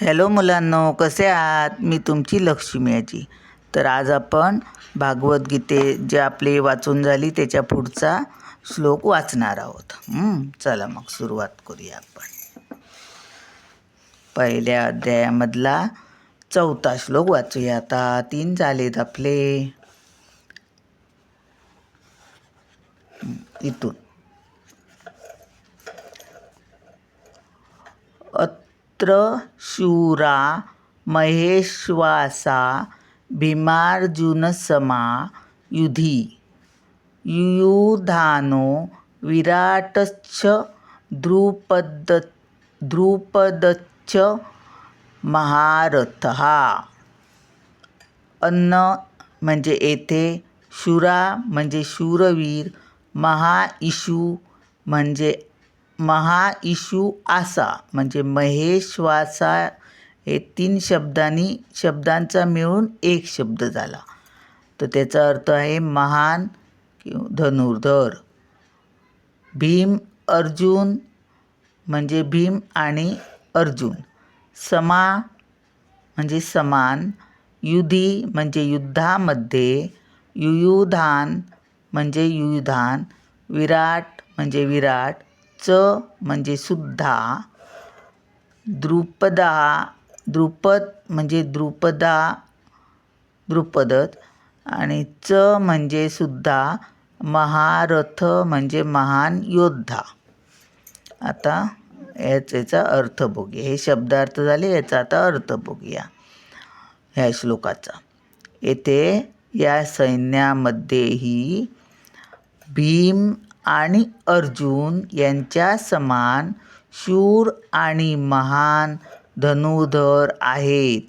Hello मुलांनो कसे आहात? मी तुमची लक्ष्मी आजी. तर आज आपण भागवद्गीते जे आपली वाचून झाली त्याच्या पुढचा श्लोक वाचणार आहोत. चला मग सुरुवात करूया आपण. पहिल्या अध्यायामधला चौथा श्लोक वाचूया. आता तीन झालेत आपले. इथून. पुत्र शूरा महेश्वासा भीमार्जुनसमा युधी। युयुधानो विराटच्छ द्रुपद द्रुपदच्छ महारथः। अन्न म्हणजे येथे शुरा म्हणजे शूरवीर महाइशू म्हणजे महा इशू आसा. म्हणजे महेश वासा हे तीन शब्दांनी शब्दांचा मिळून एक शब्द झाला. तर त्याचा अर्थ आहे महान किंवा धनुर्धर. भीम अर्जुन म्हणजे भीम आणि अर्जुन. समा म्हणजे समान. युधी म्हणजे युद्धामध्ये. युयुधान म्हणजे युयुधान. विराट म्हणजे विराट. च म्हणजे सुद्धा द्रुपदा द्रुपद म्हणजे द्रुपदा द्रुपदत आणि च म्हणजे सुद्धा महारथ म्हणजे महान योद्धा. आता याच याचा अर्थ बघूया. हे शब्दार्थ झाले याचा आता अर्थ बघूया. ह्या श्लोकाचा. येथे या सैन्यामध्येही भीम आणि अर्जुन यांच्या समान शूर आणि महान धनुधर आहेत.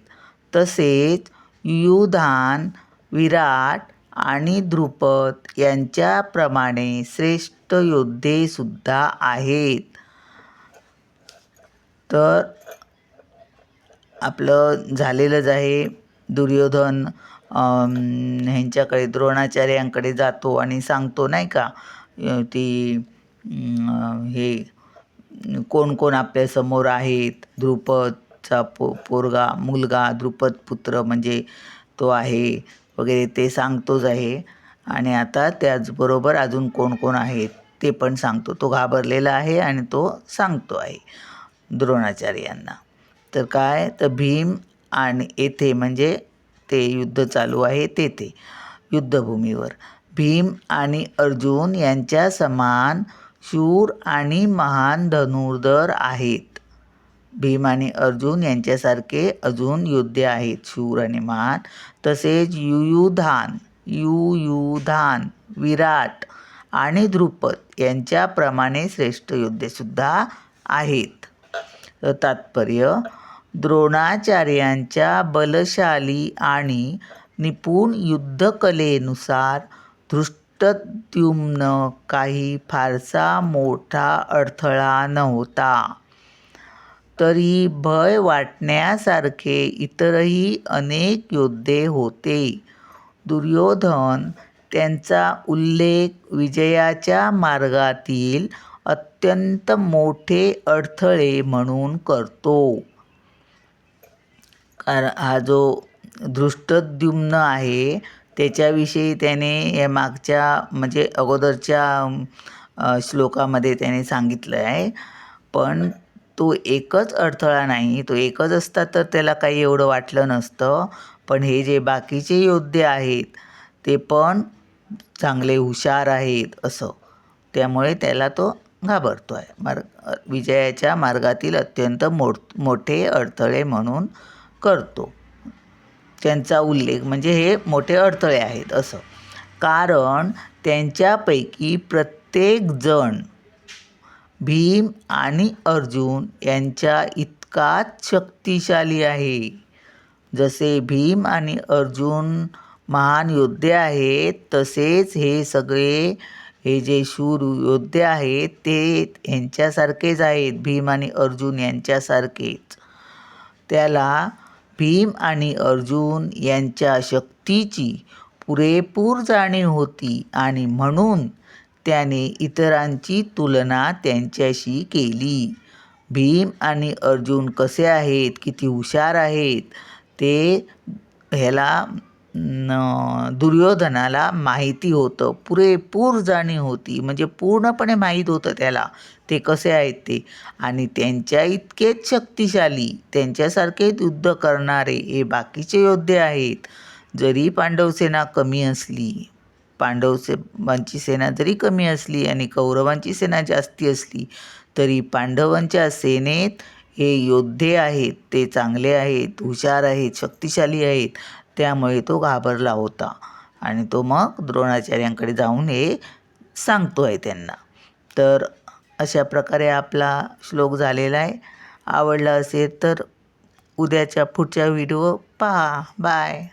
तसेच युधान विराट आणि द्रुपद यांच्याप्रमाणे श्रेष्ठ योद्धेसुद्धा आहेत. तर आपलं झालेलंच आहे. दुर्योधन ह्यांच्याकडे द्रोणाचार्यांकडे जातो आणि सांगतो नाही का? ती हे कोण कोण आपल्यासमोर आहेत? द्रुपदचा पो पोरगा मुलगा द्रुपद पुत्र म्हणजे तो आहे वगैरे ते सांगतोच आहे. आणि आता त्याचबरोबर अजून कोण कोण आहेत ते पण सांगतो. तो घाबरलेला आहे आणि तो सांगतो आहे द्रोणाचार्यांना तर काय? तर भीम आणि येथे म्हणजे ते युद्ध चालू आहे तेथे युद्धभूमीवर. भीम आणि अर्जुन यांच्या समान शूर आणि महान धनुर्धर आहेत. भीम आणि अर्जुन यांच्यासारखे अजून योद्धे आहेत. शूर आणि महान तसेच युयुधान युयुधान विराट आणि ध्रुपद यांच्याप्रमाणे श्रेष्ठ योद्धेसुद्धा आहेत. तात्पर्य द्रोणाचार्यांच्या बलशाली आणि निपुण युद्धकलेनुसार धृष्टद्युम्न काही फारसा मोठा अडथळा नव्हता. तरी भय वाटण्यासारखे इतरही अनेक योद्धे होते. दुर्योधन त्यांचा उल्लेख विजयाच्या मार्गातील अत्यंत मोठे अडथळे म्हणून करतो. कारण हा जो धृष्टद्युम्न आहे त्याच्याविषयी त्याने या मागच्या म्हणजे अगोदरच्या श्लोकामध्ये त्याने सांगितलं आहे पण तो एकच अडथळा नाही. तो एकच असता तर त्याला काही एवढं वाटलं नसतं. पण हे जे बाकीचे योद्धे आहेत ते पण चांगले हुशार आहेत असं. त्यामुळे त्याला तो घाबरतो आहे मार्ग विजयाच्या मार्गातील अत्यंत मोठ मोठे अडथळे म्हणून करतो. त्यांचा उल्लेख म्हणजे हे मोठे अडथळे आहेत असं. कारण त्यांच्यापैकी प्रत्येकजण भीम आणि अर्जुन यांच्या इतकाच शक्तिशाली आहे. जसे भीम आणि अर्जुन महान योद्धे आहेत तसेच हे सगळे हे जे शूर योद्धे आहेत ते यांच्यासारखेच आहेत. भीम आणि अर्जुन यांच्यासारखेच. त्याला भीम आणि अर्जुन यांच्या शक्तीची पुरेपूर जाणीव होती आणि म्हणून त्याने इतरांची तुलना त्यांच्याशी केली. भीम आणि अर्जुन कसे आहेत? किती हुशार आहेत? ते ह्याला दुर्योधनाला माहिती होतं. पुरेपूर जाणीव होती. म्हणजे पूर्णपणे माहीत होतं त्याला. ते कसे आहेत ते? आणि त्यांच्या इतकेच शक्तिशाली त्यांच्यासारखेच युद्ध करणारे हे बाकीचे योद्धे आहेत. जरी पांडवसेना कमी असली पांडवसेनांची सेना जरी कमी असली आणि कौरवांची सेना जास्ती असली तरी पांडवांच्या सेनेत हे योद्धे आहेत. ते चांगले आहेत हुशार आहेत शक्तिशाली आहेत. त्यामुळे तो घाबरला होता. आणि तो मग द्रोणाचार्यांकडे जाऊन हे सांगतो आहे त्यांना. तर अशा प्रकारे आपला श्लोक झालेला आहे. आवडला असेल तर उद्याच्या पुढच्या व्हिडिओ पहा. बाय